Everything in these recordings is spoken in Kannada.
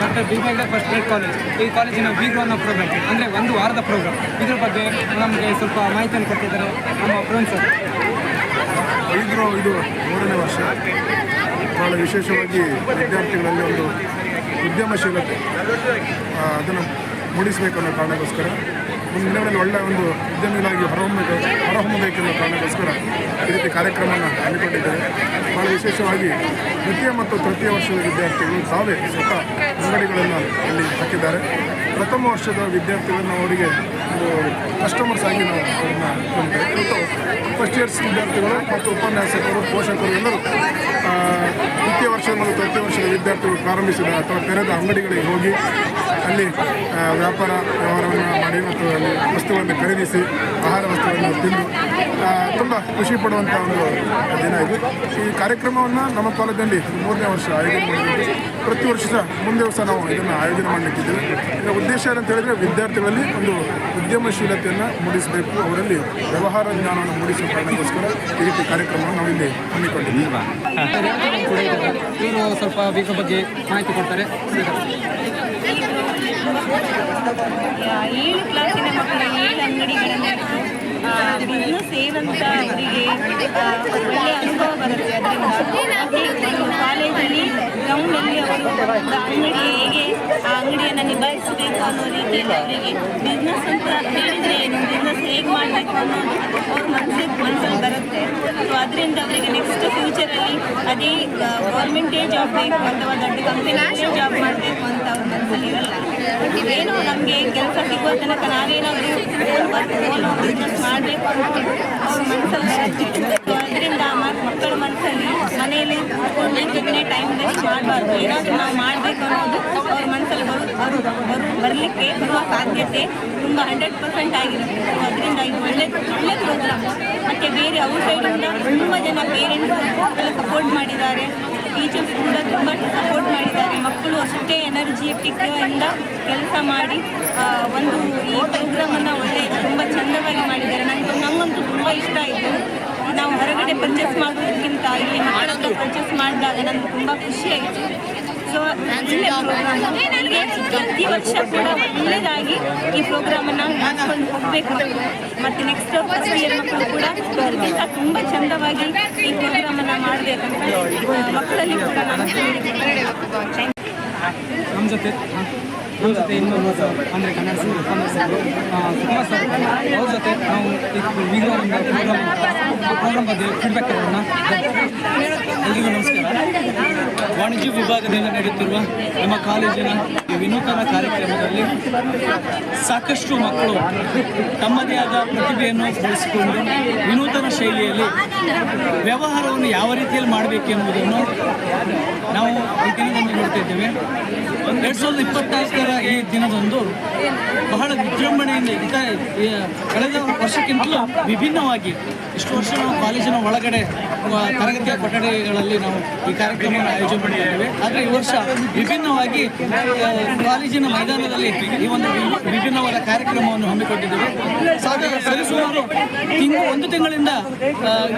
Doctor B Hegde first grade college. ಈ ಕಾಲೇಜಿನ ವೀಕ್ ಒನ್ ಪ್ರೋಗ್ರಾಮ್ ಅಂದರೆ ಒಂದು ವಾರದ ಪ್ರೋಗ್ರಾಮ್ ಇದ್ರ ಬಗ್ಗೆ ನಮಗೆ ಸ್ವಲ್ಪ ಮಾಹಿತಿಯನ್ನು ಕೊಟ್ಟಿದ್ದಾರೆ ನಮ್ಮ ಪ್ರೊಫೆಸರ್ ಐದು ಇದು ಮೂರನೇ ವರ್ಷ. ಭಾಳ ವಿಶೇಷವಾಗಿ ವಿದ್ಯಾರ್ಥಿಗಳಲ್ಲಿ ಒಂದು ಉದ್ಯಮಶೀಲತೆ ಅದನ್ನು ಮೂಡಿಸಬೇಕು ಅನ್ನೋ ಕಾರಣಕ್ಕೋಸ್ಕರ ಮುಂದಿನಗಳಲ್ಲಿ ಒಳ್ಳೆಯ ಒಂದು ಉದ್ಯಮಿಗಳಾಗಿ ಹೊರಹೊಮ್ಮಬೇಕು ಹೊರಹೊಮ್ಮಬೇಕೆನ್ನೋ ಕಾರಣಕ್ಕೋಸ್ಕರ ಈ ರೀತಿ ಕಾರ್ಯಕ್ರಮವನ್ನು ಹಮ್ಮಿಕೊಂಡಿದ್ದೇವೆ. ಭಾಳ ವಿಶೇಷವಾಗಿ ದ್ವಿತೀಯ ಮತ್ತು ತೃತೀಯ ವರ್ಷದ ವಿದ್ಯಾರ್ಥಿಗಳು ತಾವೇ ಸ್ವತಃ ಅಂಗಡಿಗಳನ್ನು ಇಲ್ಲಿ ಹಾಕಿದ್ದಾರೆ. ಪ್ರಥಮ ವರ್ಷದ ವಿದ್ಯಾರ್ಥಿಗಳನ್ನು ಅವರಿಗೆ ಒಂದು ಕಸ್ಟಮರ್ಸ್ ಆಗಿ ನಾವು ಅವ್ರನ್ನ ಮತ್ತು ಫಸ್ಟ್ ಇಯರ್ಸ್ ವಿದ್ಯಾರ್ಥಿಗಳು ಮತ್ತು ಉಪನ್ಯಾಸಕರು, ಪೋಷಕರು ಎಲ್ಲರೂ ದ್ವಿತೀಯ ವರ್ಷ ಮತ್ತು ತೃತೀಯ ವರ್ಷದ ವಿದ್ಯಾರ್ಥಿಗಳು ಪ್ರಾರಂಭಿಸಿದ ಅಥವಾ ತೆರೆದ ಅಂಗಡಿಗಳಿಗೆ ಹೋಗಿ ಅಲ್ಲಿ ವ್ಯಾಪಾರ ವ್ಯವಹಾರವನ್ನು ಮಾಡಿ ಮತ್ತು ಅಲ್ಲಿ ವಸ್ತುಗಳನ್ನು ಖರೀದಿಸಿ, ಆಹಾರ ವಸ್ತುಗಳನ್ನು ತಿಂದು ತುಂಬ ಖುಷಿ ಪಡುವಂಥ ಒಂದು ದಿನ ಇದು. ಈ ಕಾರ್ಯಕ್ರಮವನ್ನು ನಮ್ಮ ಕಾಲೇಜಲ್ಲಿ ಮೂರನೇ ವರ್ಷ ಆಯೋಜನೆ ಮಾಡಿದ್ದೀವಿ ಪ್ರತಿ ವರ್ಷ ಸಹ ಮುಂದೆ ಸಹ ನಾವು ಇದನ್ನು ಆಯೋಜನೆ ಮಾಡಲಿಕ್ಕಿದ್ದೀವಿ. ಇದರ ಉದ್ದೇಶ ಏನಂತ ಹೇಳಿದರೆ ವಿದ್ಯಾರ್ಥಿಗಳಲ್ಲಿ ಒಂದು ಉದ್ಯಮಶೀಲತೆಯನ್ನು ಮೂಡಿಸಬೇಕು. ಅವರಲ್ಲಿ ವ್ಯವಹಾರ ಜ್ಞಾನವನ್ನು ಮೂಡಿಸುವ ಕಾರಣಕ್ಕೋಸ್ಕರ ಈ ರೀತಿ ಕಾರ್ಯಕ್ರಮವನ್ನು ನಾವು ಇಲ್ಲಿ ಹಮ್ಮಿಕೊಂಡಿದ್ದೀವಿ. ಇವರು ಸ್ವಲ್ಪ ಬಗ್ಗೆ ಮಾಹಿತಿ ಕೊಡ್ತಾರೆ. ಏಳು ಕ್ಲಾಸಿನ ಮಕ್ಕಳ ಏಳು ಅಂಗಡಿಗಳನ್ನು ಬಿಸ್ನೆಸ್ ಏನಂತ ಅವರಿಗೆ ಒಳ್ಳೆಯ ಅನುಭವ ಬರುತ್ತೆ. ಅದರಿಂದ ಒಂದು ಕಾಲೇಜಲ್ಲಿ ಗ್ರೌಂಡಲ್ಲಿ ಅವರು ಅಂಗಡಿ ಹೇಗೆ, ಆ ಅಂಗಡಿಯನ್ನು ನಿಭಾಯಿಸಬೇಕು ಅನ್ನೋ ರೀತಿಯಲ್ಲಿ ಅವರಿಗೆ ಬಿಸ್ನೆಸ್ ಅಂತ ಹೇಳಿದ್ರೆ ಏನು? ಬಿಸ್ನೆಸ್ ಹೇಗೆ ಮಾಡಬೇಕು ಅನ್ನೋ ಅವ್ರ ಮನಸ್ಸಿಗೆ ಮನಸ್ಸಲ್ಲಿ ಬರುತ್ತೆ. ಸೊ ಅದರಿಂದ ಅವರಿಗೆ ನೆಕ್ಸ್ಟ್ ಫ್ಯೂಚರಲ್ಲಿ ಅದೇ ಗೌರ್ಮೆಂಟೇ ಜಾಬ್ ಬೇಕು ಅಥವಾ ದೊಡ್ಡ ಕಂಪ್ನಿ ಜಾಬ್ ಮಾಡಬೇಕು ಅಂತ ಅವ್ರ ಮನಸ್ಸಲ್ಲಿ ಇರಲ್ಲ ಏನೋ ನಮಗೆ ಕೆಲಸ ಸಿಗುವ ತನಕ ನಾವೇನಾದರೂ ಓನ್ ಬಿಸ್ನೆಸ್ ಮಾಡಬೇಕು ಅವ್ರ ಮನಸ್ಸಲ್ಲಿ ಅದರಿಂದ ಮಕ್ಕಳ ಮನಸ್ಸಲ್ಲಿ ಮನೆಯಲ್ಲಿ ಸುಮ್ಮನೆ ಟೈಮ್ ವೇಸ್ಟ್ ಮಾಡಬಾರ್ದು. ಏನಾದರೂ ನಾವು ಮಾಡಬೇಕು ಅನ್ನೋದು ಅವ್ರ ಮನಸ್ಸಲ್ಲಿ ಬರು ಬರು ಬರು ಬರಲಿಕ್ಕೆ ಬರುವ ಸಾಧ್ಯತೆ ತುಂಬ ಹಂಡ್ರೆಡ್ ಪರ್ಸೆಂಟ್ ಆಗಿರುತ್ತೆ. ಅದರಿಂದ ಇದು ಒಳ್ಳೆ ಒಳ್ಳೆ ಪ್ರೋಗ್ರಾಮ್ ಮತ್ತು ಬೇರೆ ಔಟ್ಸೈಡಿಂದ ತುಂಬ ಜನ ಪೇರೆಂಟ್ಸ್ ಎಲ್ಲ ಸಪೋರ್ಟ್ ಮಾಡಿದ್ದಾರೆ. ಟೀಚರ್ಸ್ ಕೂಡ ತುಂಬ ಸಪೋರ್ಟ್ ಮಾಡಿದ್ದಾರೆ. ಮಕ್ಕಳು ಅಷ್ಟೇ ಎನರ್ಜಿಟಿಕ್ ಇಂದ ಕೆಲಸ ಮಾಡಿ ಒಂದು ಈ ಪ್ರೋಗ್ರಾಮನ್ನು ಒಳ್ಳೆ, ತುಂಬ ಚಂದವಾಗಿ ಮಾಡಿದ್ದಾರೆ. ನನಗೆ ನಂಗಂತೂ ತುಂಬ ಇಷ್ಟ ಆಯಿತು. ನಾವು ಹೊರಗಡೆ ಪರ್ಚೇಸ್ ಮಾಡೋದಕ್ಕಿಂತ ಇಲ್ಲಿ ಮಾಡೋದು ಪರ್ಚೇಸ್ ಮಾಡಿದಾಗ ನನಗೆ ತುಂಬ ಖುಷಿ ಪ್ರತಿ ವರ್ಷ ಕೂಡ ಒಳ್ಳೆಯದಾಗಿ ಈ ಪ್ರೋಗ್ರಾಮನ್ನು ಮಾಡ್ಕೊಂಡು ಹೋಗಬೇಕು. ಮತ್ತು ನೆಕ್ಸ್ಟ್ ಫಸ್ಟ್ ಇಯರ್ ಮಕ್ಕಳು ಕೂಡ ತುಂಬ ಚಂದವಾಗಿ ಈ ಪ್ರೋಗ್ರಾಮನ್ನು ಮಾಡಬೇಕಂತ ಮಕ್ಕಳಲ್ಲಿ ಕೂಡ ನಾನು ನಮ್ಮ ಜೊತೆ ನಮ್ಮ ಜೊತೆ ಇನ್ನೊಂದು ಅಂದರೆ ಕನ್ನಡ ಅವ್ರ. ಜೊತೆ ನಾವು ಪ್ರೋಗ್ರಾಮ್ ಪ್ರೋಗ್ರಾಮ್ ಬಗ್ಗೆ ಫೀಡ್ಬ್ಯಾಕ್ ಎಲ್ರಿಗೂ ನಮಸ್ಕಾರ. ವಾಣಿಜ್ಯ ವಿಭಾಗದಿಂದ ನಡೆಯುತ್ತಿರುವ ನಮ್ಮ ಕಾಲೇಜಿನ ವಿನೂತನ ಕಾರ್ಯಕ್ರಮದಲ್ಲಿ ಸಾಕಷ್ಟು ಮಕ್ಕಳು ತಮ್ಮದೇ ಆದ ಪ್ರತಿಭೆಯನ್ನು ಬೆಳೆಸಿಕೊಂಡು ವಿನೂತನ ಶೈಲಿಯಲ್ಲಿ ವ್ಯವಹಾರವನ್ನು ಯಾವ ರೀತಿಯಲ್ಲಿ ಮಾಡಬೇಕೆಂಬುದನ್ನು ನಾವು ಈ ದಿನದಂದು ಇದ್ದೇವೆ. ಎರಡು ಸಾವಿರದ ಇಪ್ಪತ್ನಾಲ್ಕರ ಈ ದಿನದಂದು ಬಹಳ ವಿಜೃಂಭಣೆಯಿಂದ ಕಳೆದ ವರ್ಷಕ್ಕಿಂತಲೂ ವಿಭಿನ್ನವಾಗಿ ಇಷ್ಟು ವರ್ಷ ನಾವು ಕಾಲೇಜಿನ ಒಳಗಡೆ ತರಗತಿಯ ಕೊಠಡಿಗಳಲ್ಲಿ ನಾವು ಈ ಕಾರ್ಯಕ್ರಮವನ್ನು ಆಯೋಜನೆ ಮಾಡಿದ್ದೇವೆ ಆದರೆ ಈ ವರ್ಷ ವಿಭಿನ್ನವಾಗಿ ಕಾಲೇಜಿನ ಮೈದಾನದಲ್ಲಿ ಈ ಒಂದು ವಿಭಿನ್ನವಾದ ಕಾರ್ಯಕ್ರಮವನ್ನು ಹಮ್ಮಿಕೊಂಡಿದ್ದೇವೆ. ಸಾಧಾರಣ ಸರಿಸುಮಾರು ತಿಂಗಳು ಒಂದು ತಿಂಗಳಿಂದ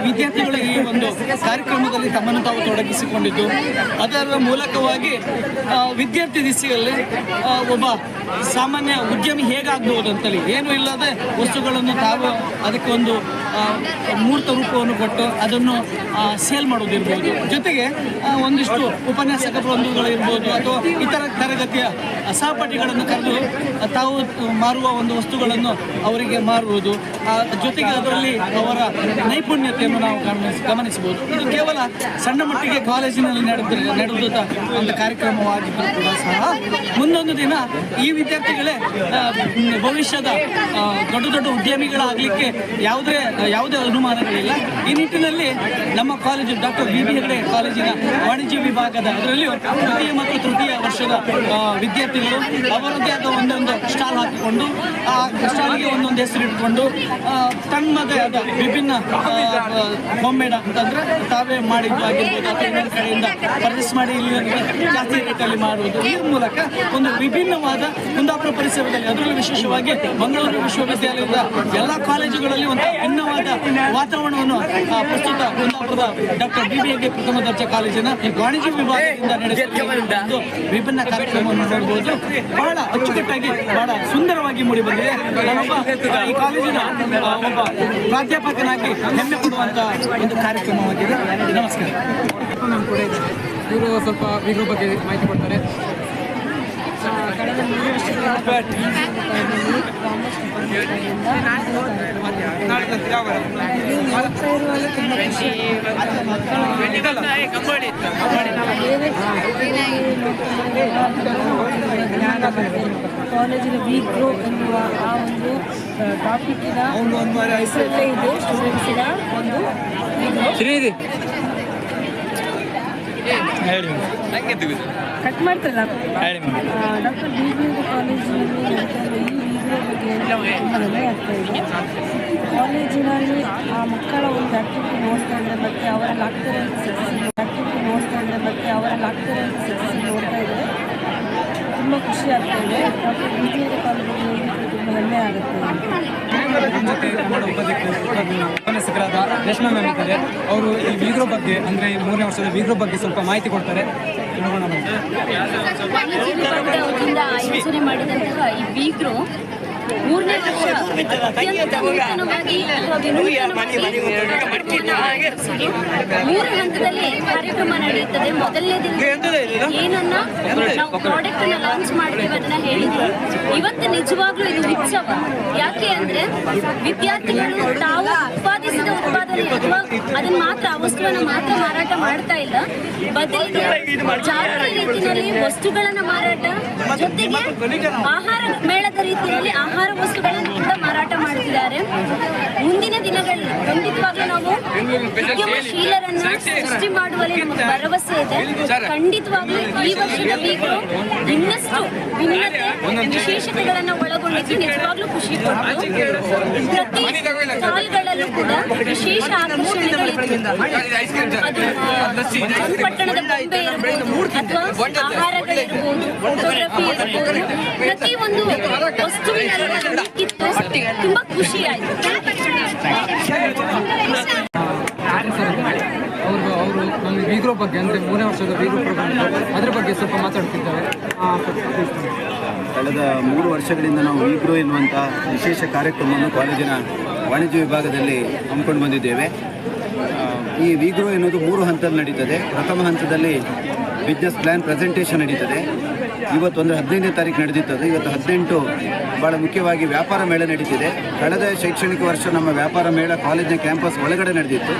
ವಿದ್ಯಾರ್ಥಿಗಳು ಈ ಒಂದು ಕಾರ್ಯಕ್ರಮದಲ್ಲಿ ತಮ್ಮನ್ನು ತಾವು ತೊಡಗಿಸಿಕೊಂಡಿದ್ದು. ಅದರ ಮೂಲಕವಾಗಿ ವಿದ್ಯಾರ್ಥಿ ದಿಸೆಯಲ್ಲಿ ಒಬ್ಬ ಸಾಮಾನ್ಯ ಉದ್ಯಮಿ ಹೇಗಾಗಬಹುದು ಅಂತೇಳಿ. ಏನು ಇಲ್ಲದೆ ವಸ್ತುಗಳನ್ನು ತಾವು ಅದಕ್ಕೆ ಒಂದು ಮೂರ್ತ ರೂಪವನ್ನು ಕೊಟ್ಟು ಅದನ್ನು ಸೇಲ್ ಮಾಡೋದಿರ್ಬೋದು ಜೊತೆಗೆ ಒಂದಿಷ್ಟು ಉಪನ್ಯಾಸಕ ಬಂಧುಗಳಿರ್ಬೋದು ಅಥವಾ ಇತರ ತರಗತಿಯ ಸಹಪಾಠಿಗಳನ್ನು ಕರೆದು ತಾವು ಮಾರುವ ಒಂದು ವಸ್ತುಗಳನ್ನು ಅವರಿಗೆ ಮಾರುವುದು ಜೊತೆಗೆ ಅದರಲ್ಲಿ ಅವರ ನೈಪುಣ್ಯತೆಯನ್ನು ನಾವು ಗಮನಿಸ, ಗಮನಿಸಬಹುದು. ಇದು ಕೇವಲ ಸಣ್ಣ ಮಟ್ಟಿಗೆ ಕಾಲೇಜಿನಲ್ಲಿ ನಡೆದ ನಡೆದ ಒಂದು ಕಾರ್ಯಕ್ರಮವಾಗಿದ್ದು ಕೂಡ ಸಹ ಮುಂದೊಂದು ದಿನ ಈ ವಿದ್ಯಾರ್ಥಿಗಳೇ ಭವಿಷ್ಯದ ದೊಡ್ಡ ದೊಡ್ಡ ಉದ್ಯಮಿಗಳಾಗಲಿಕ್ಕೆ ಯಾವುದೇ ಯಾವುದೇ ಅನುಮಾನಗಳಿಲ್ಲ. ಈ ನಿಟ್ಟಿನಲ್ಲಿ ನಮ್ಮ college doctor B B Hegde ಕಾಲೇಜಿನ ವಾಣಿಜ್ಯ ವಿಭಾಗದ ಅದರಲ್ಲಿಯೂ ತೃತೀಯ ಮತ್ತು ತೃತೀಯ ವರ್ಷದ ವಿದ್ಯಾರ್ಥಿಗಳು ಅವರದ್ದೇ ಆದ ಒಂದೊಂದು ಸ್ಟಾಲ್ ಹಾಕಿಕೊಂಡು, ಆ, ಸ್ಟಾಲ್ಗೆ ಒಂದೊಂದು ಹೆಸರು ಇಟ್ಕೊಂಡು ಆದ ವಿಭಿನ್ನ ಬೊಮ್ಮೆಡ ಅಂತಂದ್ರೆ ತಾವೇ ಮಾಡಿದ್ದು ಆಗಿರ್ಬೋದು, ಅಥವಾ ಕಡೆಯಿಂದ ಮಾಡಿ ಇಲ್ಲಿ ಜಾಸ್ತಿ ರೇಟಲ್ಲಿ ಮಾಡುವುದು. ಈ ಮೂಲಕ ಒಂದು ವಿಭಿನ್ನವಾದ ಕುಂದಾಪುರ ಪರಿಸರದಲ್ಲಿ, ಅದರಲ್ಲೂ ವಿಶೇಷವಾಗಿ ಮಂಗಳೂರು ವಿಶ್ವವಿದ್ಯಾಲಯದ ಎಲ್ಲ ಕಾಲೇಜುಗಳಲ್ಲಿ ಒಂದು ಭಿನ್ನವಾದ ವಾತಾವರಣವನ್ನು ಪ್ರಸ್ತುತ ಕುಂದಾಪುರದ ಡಾಕ್ಟರ್ ಬಿ ಬಿ ಎಗೆ ಪ್ರಥಮ ದರ್ಜೆ ಕಾಲೇಜಿನ ವಾಣಿಜ್ಯ ವಿಭಾಗದಿಂದ ನಡೆಸಿದ್ದು ವಿಭಿನ್ನ ಕಾರ್ಯಕ್ರಮವನ್ನು ನೋಡಬಹುದು. ಬಹಳ ಅಚ್ಚುಕಟ್ಟಾಗಿ, ಬಹಳ ಸುಂದರವಾಗಿ ಮೂಡಿ ಬಂದಿದೆ. ನಾನೊಬ್ಬ ಈ ಕಾಲೇಜಿನ ಒಬ್ಬ ಪ್ರಾಧ್ಯಾಪಕನಾಗಿ ಹೆಮ್ಮೆ ಕೊಡುವಂತಹ ಒಂದು ಕಾರ್ಯಕ್ರಮವಾಗಿದೆ. ನಮಸ್ಕಾರ. ಇವರು ಸ್ವಲ್ಪ ವಿಗ್ರಹ ಬಗ್ಗೆ ಮಾಹಿತಿ ಕೊಡ್ತಾರೆ. ಕಾಲೇಜಿನ ವಿ ಗ್ರೋ ಎನ್ನುವ ಆ ಒಂದು ಟಾಪಿಕ್ಕಿನ ಹೆಸರಲ್ಲೇ ಇದೆ ಸ್ಟೂಡೆಂಟ್ಸಿನ ಒಂದು ಶ್ರೀನಿಧಿ ಕಟ್ ಮಾಡ್ತಾರಲ್ಲ ಡಾಕ್ಟರ್ ಬಿ ಬಿ ಕಾಲೇಜಿನಲ್ಲಿ ಹೆಮ್ಮೆ ಆಗ್ತಾ ಇದೆ. ಕಾಲೇಜಿನಲ್ಲಿ ಆ ಮಕ್ಕಳ ಒಂದು ಆಕ್ಟಿವಿಟಿ ನೋಡ್ತಾ ಇದ್ರೆ ಮತ್ತೆ ಅವರಲ್ಲಿ ಸಕ್ಸಸ್ ಆಕ್ಟಿವಿಟಿ ನೋಡ್ತಾ ಇದ್ರೆ ಮತ್ತೆ ಅವರಲ್ಲಿ ಸಕ್ಸಸ್ ನೋಡ್ತಾ ಇದ್ರೆ ತುಂಬ ಖುಷಿ ಆಗ್ತಾ ಇದೆ. ಡಾಕ್ಟರ್ ಬಿ ಬಿ ಕಾಲೇಜಿಗೆ ತುಂಬ ಹೆಮ್ಮೆ ಆಗುತ್ತೆ ನಮ್ಮ ಜೊತೆ ಕನ್ನಡ ಉಪಾಧ್ಯಕ್ಷ ಉಪನ್ಯಾಸಕರಾದ ರೇಷ್ಮಾ ಮ್ಯಾಮ್ ಇದ್ದಾರೆ. ಅವರು ಈ ವೀಗ್ರೋ ಬಗ್ಗೆ ಅಂದ್ರೆ ಈ ಮೂರನೇ ವರ್ಷದ ವೀಗ್ರೋ ಬಗ್ಗೆ ಸ್ವಲ್ಪ ಮಾಹಿತಿ ಕೊಡ್ತಾರೆ. ನೋಡೋಣ ಮಾಡಿದಂತಹ ಈ ಬೀಗ್ರು ಮೂರನೇ ವರ್ಷ. ಮೂರು ಹಂತದಲ್ಲಿ ಕಾರ್ಯಕ್ರಮ ನಡೆಯುತ್ತದೆ. ಮೊದಲನೇ ದಿನ ಏನನ್ನ ನಾವು ಪ್ರಾಡಕ್ಟ್ ಅನ್ನ ಲಾಂಚ್ ಮಾಡ್ತೀವಿ ಅದನ್ನ ಹೇಳಿದ್ವಿ ಇವತ್ತು ನಿಜವಾಗ್ಲೂ ಇದು ಉತ್ಸವ. ಯಾಕೆ ಅಂದ್ರೆ ವಿದ್ಯಾರ್ಥಿಗಳು ತಾವು ಉತ್ಪಾದಿಸಿದ ಉತ್ಪಾದನೆ ಅದನ್ನ ಮಾತ್ರ, ಆ ವಸ್ತುವನ್ನ ಮಾತ್ರ ಮಾರಾಟ ಮಾಡ್ತಾ ಇಲ್ಲ. ಬದಲಿಗೆ ಜಾಗೃತ ರೀತಿಯಲ್ಲಿ ವಸ್ತುಗಳನ್ನ ಮಾರಾಟ, ಜೊತೆಗೆ ಆಹಾರ ಮೇಳದ ರೀತಿಯಲ್ಲಿ ಆಹಾರ ವಸ್ತುಗಳನ್ನು ಕೂಡ ಮಾರಾಟ ಮಾಡ್ತಿದ್ದಾರೆ. ಮುಂದಿನ ದಿನಗಳಲ್ಲಿ ಖಂಡಿತವಾಗ್ಲೂ ನಾವು ಉದ್ಯಮಶೀಲರನ್ನ ಸೃಷ್ಟಿ ಮಾಡುವಲ್ಲಿ ನಮಗೆ ಭರವಸೆ ಇದೆ. ಖಂಡಿತವಾಗ್ಲೂ ಈ ವರ್ಷದ ಇನ್ನಷ್ಟು ವಿಶೇಷತೆಗಳನ್ನ ಒಳಗೊಂಡಿದ್ದು ನಿಜವಾಗ್ಲೂ ಖುಷಿ ಪ್ರತಿ ಸ್ಟಾಲ್ಗಳಲ್ಲೂ ಕೂಡ ವಿಶೇಷ ಆಕರ್ಷಣೆಗಳಿತ್ತು ಅದು ಆ, ಪಟ್ಟಣದ ಬೊಂಬೆ ಇರ್ಬೋದು ಅಥವಾ ಆಹಾರಗಳಿರ್ಬೋದು ಫೋಟೋಗ್ರಫಿ ಇರ್ಬೋದು. ಪ್ರತಿಯೊಂದು ವಸ್ತುವಿನಲ್ಲಿ ತುಂಬಾ ಖುಷಿ ಆಯ್ತು. ಅವರು ಅವರು ನಮಗೆ ವಿಗ್ರೋ ಬಗ್ಗೆ ಅಂದರೆ ಮೂರನೇ ವರ್ಷದ ಬೀಗ್ರೋ ಪ್ರೋಗ್ರಾಮ್ ಅದ್ರ ಬಗ್ಗೆ ಸ್ವಲ್ಪ ಮಾತಾಡ್ತಿದ್ದಾರೆ. ಕಳೆದ ಮೂರು ವರ್ಷಗಳಿಂದ ನಾವು ವಿಗ್ರೋ ಎನ್ನುವಂಥ ವಿಶೇಷ ಕಾರ್ಯಕ್ರಮವನ್ನು ಕಾಲೇಜಿನ ವಾಣಿಜ್ಯ ವಿಭಾಗದಲ್ಲಿ ಹಮ್ಮಿಕೊಂಡು ಬಂದಿದ್ದೇವೆ. ಈ ವಿಗ್ರೋ ಎನ್ನುವುದು ಮೂರು ಹಂತದಲ್ಲಿ ನಡೀತದೆ. ಪ್ರಥಮ ಹಂತದಲ್ಲಿ ಬಿಸ್ನೆಸ್ ಪ್ಲ್ಯಾನ್ ಪ್ರೆಸೆಂಟೇಷನ್ ನಡೀತದೆ. ಇವತ್ತು ಒಂದು ಹದಿನೈದನೇ ತಾರೀಕು ನಡೆದಿತ್ತು ಇವತ್ತು ಹದಿನೆಂಟು ಭಾಳ ಮುಖ್ಯವಾಗಿ ವ್ಯಾಪಾರ ಮೇಳ ನಡೀತಿದೆ. ಕಳೆದ ಶೈಕ್ಷಣಿಕ ವರ್ಷ ನಮ್ಮ ವ್ಯಾಪಾರ ಮೇಳ ಕಾಲೇಜಿನ ಕ್ಯಾಂಪಸ್ ಒಳಗಡೆ ನಡೆದಿತ್ತು.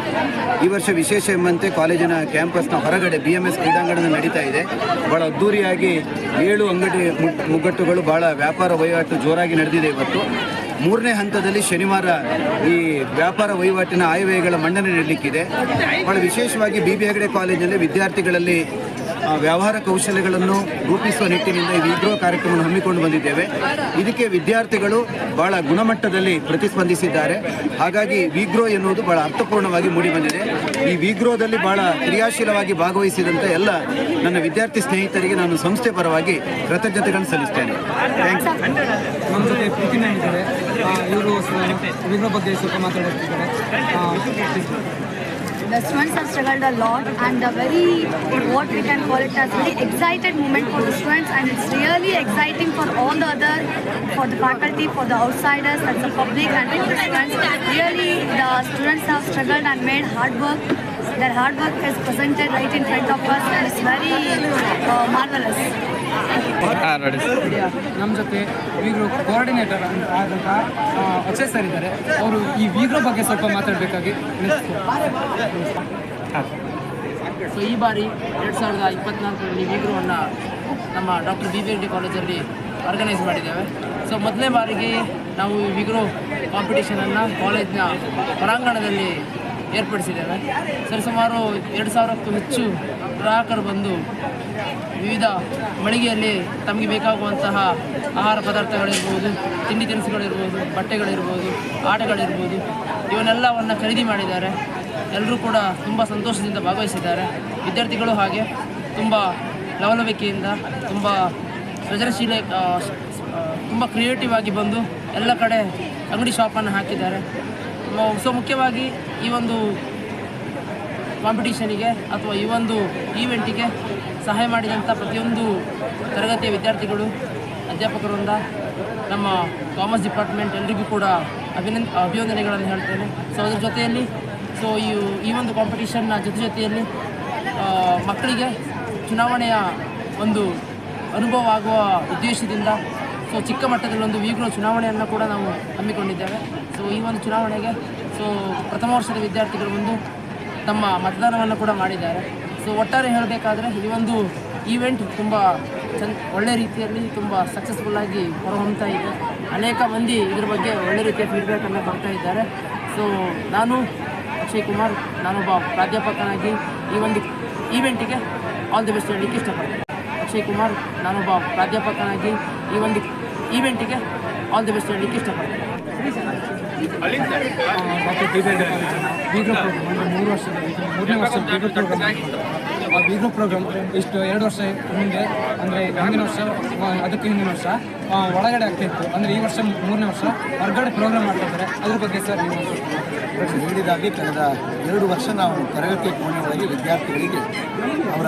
ಈ ವರ್ಷ ವಿಶೇಷ ಎಂಬಂತೆ ಕಾಲೇಜಿನ ಕ್ಯಾಂಪಸ್ನ ಹೊರಗಡೆ ಬಿ ಎಂ ಎಸ್ ಕ್ರೀಡಾಂಗಣದಲ್ಲಿ ನಡೀತಾ ಇದೆ. ಭಾಳ ಅದ್ದೂರಿಯಾಗಿ ಏಳು ಅಂಗಡಿ ಮುಗ್- ಮುಗ್ಗಟ್ಟುಗಳು ಭಾಳ ವ್ಯಾಪಾರ ವಹಿವಾಟು ಜೋರಾಗಿ ನಡೆದಿದೆ ಇವತ್ತು. ಮೂರನೇ ಹಂತದಲ್ಲಿ ಶನಿವಾರ ಈ ವ್ಯಾಪಾರ ವಹಿವಾಟಿನ ಆಯವ್ಯಯಗಳ ಮಂಡನೆ ನೀಡಲಿಕ್ಕಿದೆ. ಭಾಳ ವಿಶೇಷವಾಗಿ ಬಿ ಬಿ ಹೆಗಡೆ ಕಾಲೇಜಿನಲ್ಲಿ ವಿದ್ಯಾರ್ಥಿಗಳಲ್ಲಿ ವ್ಯವಹಾರ ಕೌಶಲ್ಯಗಳನ್ನು ರೂಪಿಸುವ ನಿಟ್ಟಿನಿಂದ ಈ ವಿಗ್ರೋ ಕಾರ್ಯಕ್ರಮವನ್ನು ಹಮ್ಮಿಕೊಂಡು ಬಂದಿದ್ದೇವೆ. ಇದಕ್ಕೆ ವಿದ್ಯಾರ್ಥಿಗಳು ಬಹಳ ಗುಣಮಟ್ಟದಲ್ಲಿ ಪ್ರತಿಸ್ಪಂದಿಸಿದ್ದಾರೆ. ಹಾಗಾಗಿ ವಿಗ್ರೋ ಎನ್ನುವುದು ಬಹಳ ಅರ್ಥಪೂರ್ಣವಾಗಿ ಮೂಡಿಬಂದಿದೆ. ಈ ವಿಗ್ರೋದಲ್ಲಿ ಬಹಳ ಕ್ರಿಯಾಶೀಲವಾಗಿ ಭಾಗವಹಿಸಿದಂತೆ ಎಲ್ಲ ನನ್ನ ವಿದ್ಯಾರ್ಥಿ ಸ್ನೇಹಿತರಿಗೆ ನಾನು ಸಂಸ್ಥೆ ಪರವಾಗಿ ಕೃತಜ್ಞತೆಗಳನ್ನು ಸಲ್ಲಿಸ್ತೇನೆ. ನಮ್ಮ ಜೊತೆ ಇವರು ವಿಗ್ರೋ ಬಗ್ಗೆ ಸ್ವಲ್ಪ ಮಾತಾಡ್ತಿದ್ದಾರೆ. The students have struggled a lot and a very, what we can call it as very excited moment for the students and it's really exciting for all the other, for the faculty, for the outsiders, and the public and the students. Really, the students have struggled and made hard work. Their hard work is presented right in front of us and it's very uh, marvelous. ನಮ್ಮ ಜೊತೆ ವಿಗ್ರೋ ಕೋಆರ್ಡಿನೇಟರ್ ಆದಂತಹ ಆದಂಥ ಅಕ್ಷಯ್ ಸರ್ ಇದ್ದಾರೆ. ಅವರು ಈ ವಿಗ್ರೋ ಬಗ್ಗೆ ಸ್ವಲ್ಪ ಮಾತಾಡಬೇಕಾಗಿ ಸೊ ಈ ಬಾರಿ ಎರಡು ಸಾವಿರದ ಇಪ್ಪತ್ನಾಲ್ಕರಲ್ಲಿ ವಿಗ್ರೋವನ್ನು ನಮ್ಮ ಡಾಕ್ಟರ್ ಬಿ ಬಿ ರೆಡ್ಡಿ ಕಾಲೇಜಲ್ಲಿ ಆರ್ಗನೈಸ್ ಮಾಡಿದ್ದೇವೆ. ಸೊ ಮೊದಲನೇ ಬಾರಿಗೆ ನಾವು ಈ ವಿಗ್ರೋ ಕಾಂಪಿಟೇಷನನ್ನು ಕಾಲೇಜ್ನ ಹೊರಾಂಗಣದಲ್ಲಿ ಏರ್ಪಡಿಸಿದ್ದೇವೆ. ಸರಿಸುಮಾರು ಎರಡು ಸಾವಿರಕ್ಕೂ ಹೆಚ್ಚು ಗ್ರಾಹಕರು ಬಂದು ವಿವಿಧ ಮಳಿಗೆಯಲ್ಲಿ ತಮಗೆ ಬೇಕಾಗುವಂತಹ ಆಹಾರ ಪದಾರ್ಥಗಳಿರ್ಬೋದು, ತಿಂಡಿ ತಿನಿಸುಗಳಿರ್ಬೋದು, ಬಟ್ಟೆಗಳಿರ್ಬೋದು, ಆಟಗಳಿರ್ಬೋದು, ಇವನ್ನೆಲ್ಲವನ್ನು ಖರೀದಿ ಮಾಡಿದ್ದಾರೆ. ಎಲ್ಲರೂ ಕೂಡ ತುಂಬ ಸಂತೋಷದಿಂದ ಭಾಗವಹಿಸಿದ್ದಾರೆ. ವಿದ್ಯಾರ್ಥಿಗಳು ಹಾಗೆ ತುಂಬ ಲವಲವಿಕೆಯಿಂದ ತುಂಬ ಸೃಜನಶೀಲ ತುಂಬ ಕ್ರಿಯೇಟಿವ್ ಆಗಿ ಬಂದು ಎಲ್ಲ ಕಡೆ ಅಂಗಡಿ ಶಾಪನ್ನು ಹಾಕಿದ್ದಾರೆ. ಸೊ ಮುಖ್ಯವಾಗಿ ಈ ಒಂದು ಕಾಂಪಿಟೀಷನಿಗೆ ಅಥವಾ ಈ ಒಂದು ಈವೆಂಟಿಗೆ ಸಹಾಯ ಮಾಡಿದಂಥ ಪ್ರತಿಯೊಂದು ತರಗತಿಯ ವಿದ್ಯಾರ್ಥಿಗಳು, ಅಧ್ಯಾಪಕರಿಂದ ನಮ್ಮ ಕಾಮರ್ಸ್ ಡಿಪಾರ್ಟ್ಮೆಂಟ್ ಎಲ್ಲರಿಗೂ ಕೂಡ ಅಭಿನಂದ ಅಭಿವಂದನೆಗಳನ್ನು ಹೇಳ್ತೇನೆ. ಸೊ ಅದ್ರ ಜೊತೆಯಲ್ಲಿ ಸೊ ಈ ಈ ಒಂದು ಕಾಂಪಿಟೀಷನ್ನ ಜೊತೆ ಜೊತೆಯಲ್ಲಿ ಮಕ್ಕಳಿಗೆ ಚುನಾವಣೆಯ ಒಂದು ಅನುಭವ ಆಗುವ ಉದ್ದೇಶದಿಂದ ಸೊ ಚಿಕ್ಕ ಮಟ್ಟದಲ್ಲಿ ಒಂದು ವೀಗ್ರೋ ಚುನಾವಣೆಯನ್ನು ಕೂಡ ನಾವು ಹಮ್ಮಿಕೊಂಡಿದ್ದೇವೆ. ಸೊ ಈ ಒಂದು ಚುನಾವಣೆಗೆ ಸೊ ಪ್ರಥಮ ವರ್ಷದ ವಿದ್ಯಾರ್ಥಿಗಳು ಬಂದು ತಮ್ಮ ಮತದಾನವನ್ನು ಕೂಡ ಮಾಡಿದ್ದಾರೆ. ಸೊ ಒಟ್ಟಾರೆ ಹೇಳಬೇಕಾದ್ರೆ ಈ ಒಂದು ಈವೆಂಟ್ ತುಂಬ ಚೆನ್, ಒಳ್ಳೆ ರೀತಿಯಲ್ಲಿ ತುಂಬ ಸಕ್ಸಸ್ಫುಲ್ಲಾಗಿ ಹೊರಹೊಮ್ತಾ ಇದೆ. ಅನೇಕ ಮಂದಿ ಇದ್ರ ಬಗ್ಗೆ ಒಳ್ಳೆ ರೀತಿಯ ಫೀಡ್ಬ್ಯಾಕನ್ನು ಕೊಡ್ತಾ ಇದ್ದಾರೆ. ಸೊ ನಾನು ಅಕ್ಷಯ್ ಕುಮಾರ್, ನಾನೊಬ್ಬ ಪ್ರಾಧ್ಯಾಪಕನಾಗಿ ಈ ಒಂದು ಈವೆಂಟಿಗೆ ಆಲ್ ದಿ ಬೆಸ್ಟ್ ಹೇಳಲಿಕ್ಕೆ ಇಷ್ಟಪಡ್ತೀನಿ. ಅಕ್ಷಯ್ ಕುಮಾರ್, ನಾನೊಬ್ಬ ಪ್ರಾಧ್ಯಾಪಕನಾಗಿ ಈ ಒಂದು ಈವೆಂಟಿಗೆ ಆಲ್ ದಿ ಬೆಸ್ಟ್ ಹೇಳಲಿಕ್ಕೆ ಇಷ್ಟಪಡ್ತೀನಿ. ಡಾಕ್ಟರ್ ಡಿ ಬೇಂದ್ರೆ ಕಾಲೇಜಿನ ಬೀಗ್ರೋ ಪ್ರೋಗ್ರಾಮ್ ಮೂರು ವರ್ಷದ ಮೂರನೇ ವರ್ಷದ ಪ್ರೋಗ್ರಾಮ್ ಆ ಪ್ರೋಗ್ರಾಮ್ ಇಷ್ಟು ಎರಡು ವರ್ಷ ಹಿಂದೆ ಅಂದರೆ ಹಿಂದಿನ ವರ್ಷ, ಅದಕ್ಕೆ ಹಿಂದಿನ ವರ್ಷ. ಒಳಗಡೆ ಆಗ್ತಿತ್ತು. ಅಂದರೆ ಈ ವರ್ಷ ಮೂರನೇ ವರ್ಷ ಹೊರಗಡೆ ಪ್ರೋಗ್ರಾಮ್ ಮಾಡ್ತಿದ್ದಾರೆ ಅದ್ರ ಬಗ್ಗೆ ಸರ್ ನೀವು ಹೇಳಿದಾಗಿ ಕಳೆದ ಎರಡು ವರ್ಷ ನಾವು ತರಗತಿ ಕೋಣೆಯೊಳಗೆ ವಿದ್ಯಾರ್ಥಿಗಳಿಗೆ ಅವರ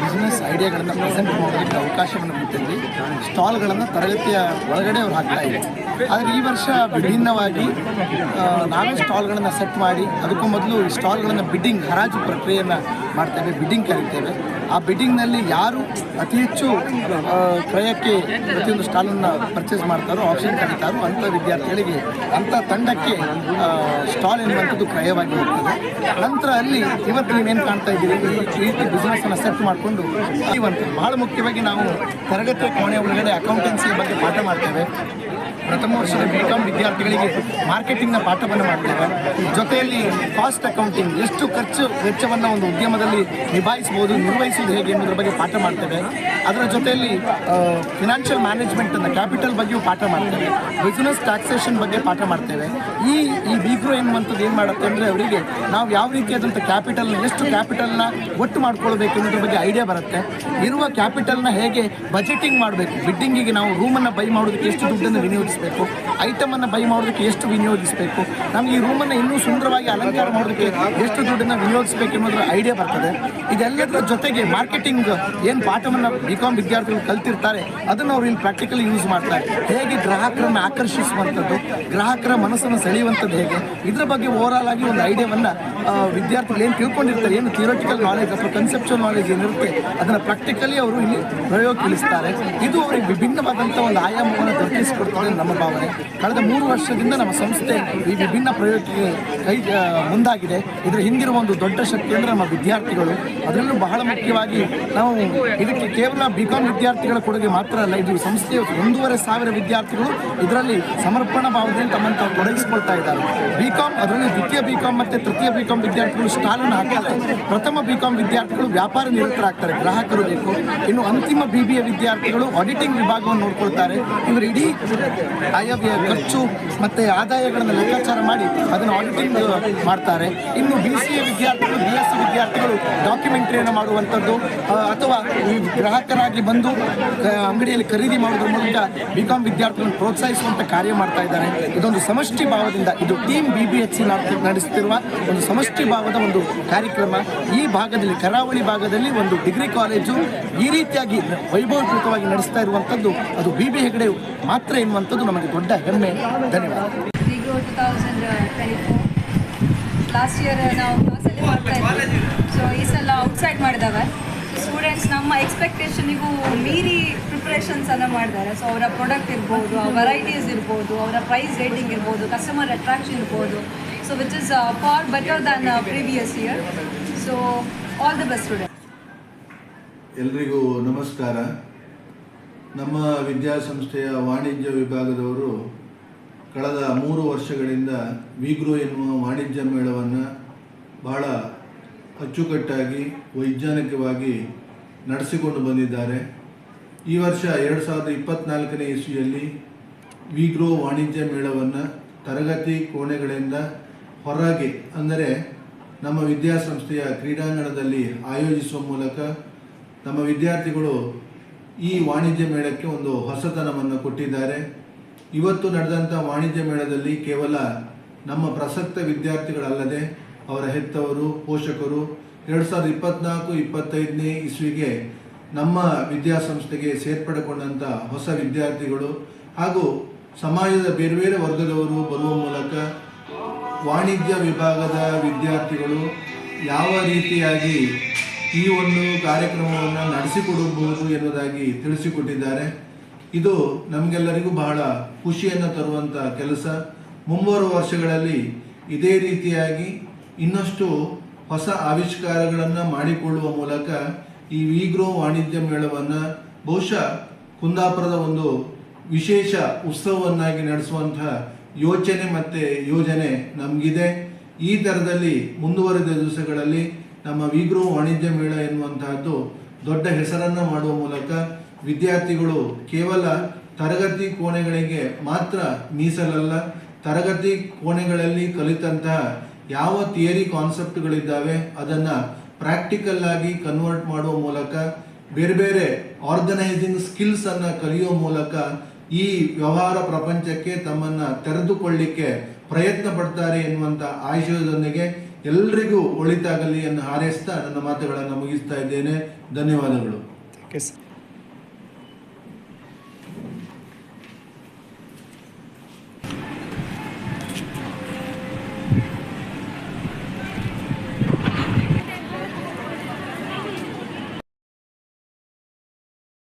ಬಿಸ್ನೆಸ್ ಐಡಿಯಾಗಳನ್ನು ಪ್ರೆಸೆಂಟ್ ಮಾಡೋದಕ್ಕೆ ಅವಕಾಶವನ್ನು ಕೊಟ್ಟಿದ್ವಿ. ಸ್ಟಾಲ್ಗಳನ್ನು ತರಗತಿಯ ಒಳಗಡೆ ಅವ್ರು ಹಾಕ್ತಾ ಇದೆ ಆದರೆ ಈ ವರ್ಷ ವಿಭಿನ್ನವಾಗಿ ನಾವೇ ಸ್ಟಾಲ್ಗಳನ್ನು ಸೆಟ್ ಮಾಡಿ, ಅದಕ್ಕೂ ಮೊದಲು ಸ್ಟಾಲ್ಗಳನ್ನು ಬಿಡ್ಡಿಂಗ್ ಹರಾಜು ಪ್ರಕ್ರಿಯೆಯನ್ನು ಮಾಡ್ತೇವೆ ಬಿಡ್ಡಿಂಗ್ ಕರಿತೇವೆ. ಆ ಬಿಡ್ಡಿಂಗ್ನಲ್ಲಿ ಯಾರು ಅತಿ ಹೆಚ್ಚು ಕ್ರಯಕ್ಕೆ ಪ್ರತಿಯೊಂದು ಸ್ಟಾಲನ್ನು ಪರ್ಚೇಸ್ ಮಾಡ್ತಾರೋ ಆಪ್ಷನ್ ಕರೀತಾರೋ, ಅಂಥ ವಿದ್ಯಾರ್ಥಿಗಳಿಗೆ ಅಂಥ ತಂಡಕ್ಕೆ ಸ್ಟಾಲ್ ಎನ್ನುವಂಥದ್ದು ಕ್ರಯವಾಗಿ ಹೋಗ್ತದೆ ನಂತರ ಅಲ್ಲಿ ಇವತ್ತು ನೀವೇನು ಕಾಣ್ತಾ ಇದ್ದೀರಿ? ಈ ರೀತಿ ಬಿಸ್ನೆಸ್ಸನ್ನು ಸೆಟ್ ಮಾಡಿಕೊಂಡು ಇವಂತ ಬಹಳ ಮುಖ್ಯವಾಗಿ ನಾವು ತರಗತಿ ಕೋಣೆ ಒಳಗಡೆ ಅಕೌಂಟೆನ್ಸಿ ಬಗ್ಗೆ ಪಾಠ ಮಾಡ್ತೇವೆ. ಪ್ರಥಮ ವರ್ಷದ ಬಿ ಕಾಮ್ ವಿದ್ಯಾರ್ಥಿಗಳಿಗೆ ಮಾರ್ಕೆಟಿಂಗ್ನ ಪಾಠವನ್ನು ಮಾಡ್ತೇವೆ ಜೊತೆಯಲ್ಲಿ ಕಾಸ್ಟ್ ಅಕೌಂಟಿಂಗ್ ಎಷ್ಟು ಖರ್ಚು ವೆಚ್ಚವನ್ನು ಒಂದು ಉದ್ಯಮದಲ್ಲಿ ನಿಭಾಯಿಸ್ಬೋದು ನಿರ್ವಹಿಸುವುದು ಹೇಗೆ ಎಂಬುದರ ಬಗ್ಗೆ ಪಾಠ ಮಾಡ್ತೇವೆ ಅದರ ಜೊತೆಯಲ್ಲಿ ಫಿನಾನ್ಷಿಯಲ್ ಮ್ಯಾನೇಜ್ಮೆಂಟನ್ನು ಕ್ಯಾಪಿಟಲ್ ಬಗ್ಗೆಯೂ ಪಾಠ ಮಾಡ್ತೇವೆ ಬಿಸ್ನೆಸ್ ಟ್ಯಾಕ್ಸೇಷನ್ ಬಗ್ಗೆ ಪಾಠ ಮಾಡ್ತೇವೆ. ಈ ಈ ಬಿಗ್ರೋ ಎನ್ನುವಂಥದ್ದು ಏನು ಮಾಡುತ್ತೆ ಅಂದರೆ ಅವರಿಗೆ ನಾವು ಯಾವ ರೀತಿಯಾದಂಥ ಕ್ಯಾಪಿಟಲ್ನ ಎಷ್ಟು ಕ್ಯಾಪಿಟಲ್ನ ಒಟ್ಟು ಮಾಡ್ಕೊಳ್ಬೇಕು ಅನ್ನೋದ್ರ ಬಗ್ಗೆ ಐಡಿಯಾ ಬರುತ್ತೆ. ಇರುವ ಕ್ಯಾಪಿಟಲ್ನ ಹೇಗೆ ಬಜೆಟಿಂಗ್ ಮಾಡಬೇಕು ಬಿಡ್ಡಿಂಗಿಗೆ ನಾವು ರೂಮನ್ನು ಬೈ ಮಾಡೋದಕ್ಕೆ ಎಷ್ಟು ದುಡ್ಡನ್ನು ವಿನಿಯೋಗಿಸಬೇಕು ಐಟಮನ್ನು ಬೈ ಮಾಡೋದಕ್ಕೆ ಎಷ್ಟು ವಿನಿಯೋಗಿಸಬೇಕು, ನಮಗೆ ಈ ರೂಮನ್ನು ಇನ್ನೂ ಸುಂದರವಾಗಿ ಅಲಂಕಾರ ಮಾಡೋದಕ್ಕೆ ಎಷ್ಟು ದುಡ್ಡನ್ನು ವಿನಿಯೋಗಿಸಬೇಕು ಅನ್ನೋದ್ರ ಐಡಿಯಾ ಬರ್ತದೆ. ಇದೆಲ್ಲದರ ಜೊತೆಗೆ ಮಾರ್ಕೆಟಿಂಗ್ ಏನು ಪಾಠವನ್ನು ಬಿ ಕಾಮ್ ವಿದ್ಯಾರ್ಥಿಗಳು ಕಲ್ತಿರ್ತಾರೆ, ಅದನ್ನು ಅವ್ರು ಇಲ್ಲಿ ಪ್ರಾಕ್ಟಿಕಲಿ ಯೂಸ್ ಮಾಡ್ತಾರೆ. ಹೇಗೆ ಗ್ರಾಹಕರನ್ನು ಆಕರ್ಷಿಸುವಂಥದ್ದು, ಗ್ರಾಹಕರ ಮನಸ್ಸನ್ನು ಸೆಳೆಯುವಂಥದ್ದು ಹೇಗೆ, ಇದರ ಬಗ್ಗೆ ಓವರಾಲ್ ಆಗಿ ಒಂದು ಐಡಿಯಾವನ್ನು ವಿದ್ಯಾರ್ಥಿಗಳು ಏನು ತಿಳ್ಕೊಂಡಿರ್ತಾರೆ, ಏನು ಥಿಯೋರಿಟಿಕಲ್ ನಾಲೆಜ್ ಅಥವಾ ಕನ್ಸೆಪ್ಚುವಲ್ ನಾಲೆಜ್ ಏನಿರುತ್ತೆ, ಅದನ್ನು ಪ್ರಾಕ್ಟಿಕಲಿ ಅವರು ಇಲ್ಲಿ ಪ್ರಯೋಗ ತಿಳಿಸ್ತಾರೆ ಇದು ಅವರಿಗೆ ವಿಭಿನ್ನವಾದಂಥ ಒಂದು ಆಯಾಮವನ್ನು ದೊರಕಿಸಿಕೊಡ್ತಾರೆ ನಮ್ಮ ಭಾವನೆ ಕಳೆದ ಮೂರು ವರ್ಷದಿಂದ ನಮ್ಮ ಸಂಸ್ಥೆ ಈ ವಿಭಿನ್ನ ಪ್ರಯೋಗಕ್ಕೆ ಕೈ ಮುಂದಾಗಿದೆ. ಇದರ ಹಿಂದಿರುವ ಒಂದು ದೊಡ್ಡ ಶಕ್ತಿ ಅಂದರೆ ನಮ್ಮ ವಿದ್ಯಾರ್ಥಿಗಳು. ಅದರಲ್ಲೂ ಬಹಳ ಮುಖ್ಯವಾಗಿ ನಾವು ಇದಕ್ಕೆ ಕೇವಲ ಬಿ ಕಾಮ್ ವಿದ್ಯಾರ್ಥಿಗಳ ಕೊಡುಗೆ ಮಾತ್ರ ಅಲ್ಲ, ಇದು ಸಂಸ್ಥೆಯ ಒಂದೂವರೆ ಸಾವಿರ ವಿದ್ಯಾರ್ಥಿಗಳು ಇದರಲ್ಲಿ ಸಮರ್ಪಣಾ ಭಾವದಲ್ಲಿ ತಮ್ಮನ್ನು ತಾವು ತೊಡಗಿಸಿಕೊಳ್ತಾ ಇದ್ದಾರೆ. ಬಿ ಕಾಮ್ ಅದರಲ್ಲಿ ದ್ವಿತೀಯ ಬಿ ಕಾಮ್ ಮತ್ತು ತೃತೀಯ ಬಿ ಕಾಮ್ ವಿದ್ಯಾರ್ಥಿಗಳು ಸ್ಟಾಲನ್ನು ಹಾಕ್ತಾರೆ ಪ್ರಥಮ ಬಿ ಕಾಮ್ ವಿದ್ಯಾರ್ಥಿಗಳು ವ್ಯಾಪಾರ ನಿರತರಾಗ್ತಾರೆ, ಗ್ರಾಹಕರು ಬೇಕು. ಇನ್ನು ಅಂತಿಮ ಬಿ ಬಿ ಎ ವಿದ್ಯಾರ್ಥಿಗಳು ಆಡಿಟಿಂಗ್ ವಿಭಾಗವನ್ನು ನೋಡ್ಕೊಳ್ತಾರೆ. ಇವರು ಇಡೀ ಆಯವ್ಯಯ ಖರ್ಚು ಮತ್ತು ಆದಾಯಗಳನ್ನು ಲೆಕ್ಕಾಚಾರ ಮಾಡಿ ಅದನ್ನು ಆಡಿಟಿಂಗ್ ಮಾಡ್ತಾರೆ. ಇನ್ನು ಬಿ ಸಿ ಎ ವಿದ್ಯಾರ್ಥಿಗಳು ಎಸ್ ಡಾಕ್ಯುಮೆಂಟ್ರಿಯನ್ನು ಮಾಡುವಂಥದ್ದು ಅಥವಾ ಈ ಗ್ರಾಹಕರಾಗಿ ಬಂದು ಅಂಗಡಿಯಲ್ಲಿ ಖರೀದಿ ಮಾಡೋದ್ರ ಮೂಲಕ ಬಿ ಕಾಮ್ ವಿದ್ಯಾರ್ಥಿಗಳನ್ನು ಪ್ರೋತ್ಸಾಹಿಸುವಂಥ ಕಾರ್ಯ ಮಾಡ್ತಾ ಇದ್ದಾರೆ. ಇದೊಂದು ಸಮಷ್ಟಿ ಭಾವದಿಂದ ಇದು team B B H C ನಡೆಸುತ್ತಿರುವ ಒಂದು ಸಮಷ್ಟಿ ಭಾವದ ಒಂದು ಕಾರ್ಯಕ್ರಮ. ಈ ಭಾಗದಲ್ಲಿ, ಕರಾವಳಿ ಭಾಗದಲ್ಲಿ ಒಂದು ಡಿಗ್ರಿ ಕಾಲೇಜು ಈ ರೀತಿಯಾಗಿ ವೈಭವೀಕೃತವಾಗಿ ನಡೆಸ್ತಾ ಇರುವಂಥದ್ದು ಅದು ಬಿ ಬಿ ಹೆಗಡೆ ಮಾತ್ರ ಎನ್ನುವಂಥದ್ದು ನಮಗೆ ದೊಡ್ಡ ಹೆಮ್ಮೆ. ಧನ್ಯವಾದ. ಲಾಸ್ಟ್ ಇಯರ್ ನಾವು ಮಾಡಿದ್ದಾವೆ ಸ್ಟೂಡೆಂಟ್ಸ್ ನಮ್ಮ ಎಕ್ಸ್ಪೆಕ್ಟೇಷನಿಗೂ ಮೀರಿ ಪ್ರಿಪ್ರೇಷನ್ಸನ್ನು ಮಾಡಿದ್ದಾರೆ ಸೊ ಅವರ ಪ್ರಾಡಕ್ಟ್ ಇರ್ಬೋದು ವೆರೈಟೀಸ್ ಇರ್ಬೋದು, ಅವರ ಪ್ರೈಸ್ ರೇಟಿಂಗ್ ಇರ್ಬೋದು ಕಸ್ಟಮರ್ ಅಟ್ರಾಕ್ಷನ್ ಇರ್ಬೋದು. So which is far better than previous year so all the best student ಎಲ್ರಿಗೂ ನಮಸ್ಕಾರ. ನಮ್ಮ ವಿದ್ಯಾಸಂಸ್ಥೆಯ ವಾಣಿಜ್ಯ ವಿಭಾಗದವರು ಕಳೆದ ಮೂರು ವರ್ಷಗಳಿಂದ ವಿಗ್ರೋ ಎನ್ನುವ ವಾಣಿಜ್ಯ ಮೇಳವನ್ನು ಬಹಳ ಅಚ್ಚುಕಟ್ಟಾಗಿ, ವೈಜ್ಞಾನಿಕವಾಗಿ ನಡೆಸಿಕೊಂಡು ಬಂದಿದ್ದಾರೆ. ಈ ವರ್ಷ ಎರಡು ಸಾವಿರದ ಇಪ್ಪತ್ತ್ನಾಲ್ಕನೇ ಇಸ್ವಿಯಲ್ಲಿ ವಿಗ್ರೋ ವಾಣಿಜ್ಯ ಮೇಳವನ್ನು ತರಗತಿ ಕೋಣೆಗಳಿಂದ ಹೊರಗೆ, ಅಂದರೆ ನಮ್ಮ ವಿದ್ಯಾಸಂಸ್ಥೆಯ ಕ್ರೀಡಾಂಗಣದಲ್ಲಿ ಆಯೋಜಿಸುವ ಮೂಲಕ ನಮ್ಮ ವಿದ್ಯಾರ್ಥಿಗಳು ಈ ವಾಣಿಜ್ಯ ಮೇಳಕ್ಕೆ ಒಂದು ಹೊಸತನವನ್ನು ಕೊಟ್ಟಿದ್ದಾರೆ. ಇವತ್ತು ನಡೆದಂಥ ವಾಣಿಜ್ಯ ಮೇಳದಲ್ಲಿ ಕೇವಲ ನಮ್ಮ ಪ್ರಸಕ್ತ ವಿದ್ಯಾರ್ಥಿಗಳಲ್ಲದೆ ಅವರ ಹೆತ್ತವರು, ಪೋಷಕರು, ಎರಡು ಸಾವಿರದ ಇಪ್ಪತ್ನಾಲ್ಕು, ಇಪ್ಪತ್ತೈದನೇ ಇಸ್ವಿಗೆ ನಮ್ಮ ವಿದ್ಯಾಸಂಸ್ಥೆಗೆ ಸೇರ್ಪಡೆಗೊಂಡಂಥ ಹೊಸ ವಿದ್ಯಾರ್ಥಿಗಳು ಹಾಗೂ ಸಮಾಜದ ಬೇರೆ ಬೇರೆ ವರ್ಗದವರು ಬರುವ ಮೂಲಕ ವಾಣಿಜ್ಯ ವಿಭಾಗದ ವಿದ್ಯಾರ್ಥಿಗಳು ಯಾವ ರೀತಿಯಾಗಿ ಈ ಒಂದು ಕಾರ್ಯಕ್ರಮವನ್ನು ನಡೆಸಿಕೊಡಬಹುದು ಎನ್ನುವುದಾಗಿ ತಿಳಿಸಿಕೊಟ್ಟಿದ್ದಾರೆ. ಇದು ನಮಗೆಲ್ಲರಿಗೂ ಬಹಳ ಖುಷಿಯನ್ನು ತರುವಂಥ ಕೆಲಸ. ಮುಂಬರುವ ವರ್ಷಗಳಲ್ಲಿ ಇದೇ ರೀತಿಯಾಗಿ ಇನ್ನಷ್ಟು ಹೊಸ ಆವಿಷ್ಕಾರಗಳನ್ನು ಮಾಡಿಕೊಳ್ಳುವ ಮೂಲಕ ಈ ವಿಗ್ರೋ ವಾಣಿಜ್ಯ ಮೇಳವನ್ನು ಬಹುಶಃ ಕುಂದಾಪುರದ ಒಂದು ವಿಶೇಷ ಉತ್ಸವವನ್ನಾಗಿ ನಡೆಸುವಂತಹ ಯೋಚನೆ ಮತ್ತು ಯೋಜನೆ ನಮಗಿದೆ. ಈ ಥರದಲ್ಲಿ ಮುಂದುವರೆದ ದಿವಸಗಳಲ್ಲಿ ನಮ್ಮ ವಿಗ್ರೋ ವಾಣಿಜ್ಯ ಮೇಳ ಎನ್ನುವಂತಹದ್ದು ದೊಡ್ಡ ಹೆಸರನ್ನು ಮಾಡುವ ಮೂಲಕ ವಿದ್ಯಾರ್ಥಿಗಳು ಕೇವಲ ತರಗತಿ ಕೋಣೆಗಳಿಗೆ ಮಾತ್ರ ಮೀಸಲಲ್ಲ, ತರಗತಿ ಕೋಣೆಗಳಲ್ಲಿ ಕಲಿತಂತಹ ಯಾವ ಥಿಯರಿ ಕಾನ್ಸೆಪ್ಟ್ಗಳಿದ್ದಾವೆ ಅದನ್ನು ಪ್ರಾಕ್ಟಿಕಲ್ ಆಗಿ ಕನ್ವರ್ಟ್ ಮಾಡುವ ಮೂಲಕ, ಬೇರೆ ಬೇರೆ ಆರ್ಗನೈಸಿಂಗ್ ಸ್ಕಿಲ್ಸ್ ಕಲಿಯೋ ಮೂಲಕ ಈ ವ್ಯವಹಾರ ಪ್ರಪಂಚಕ್ಕೆ ತಮ್ಮನ್ನ ತೆರೆದುಕೊಳ್ಳಿಕ್ಕೆ ಪ್ರಯತ್ನ ಪಡ್ತಾರೆ ಎನ್ನುವಂಥ ಆಶಯದೊಂದಿಗೆ ಎಲ್ರಿಗೂ ಒಳಿತಾಗಲಿ ಎಂದು ಹಾರೈಸ್ತಾ ನನ್ನ ಮಾತುಗಳನ್ನು ಮುಗಿಸ್ತಾ ಇದ್ದೇನೆ. ಧನ್ಯವಾದಗಳು.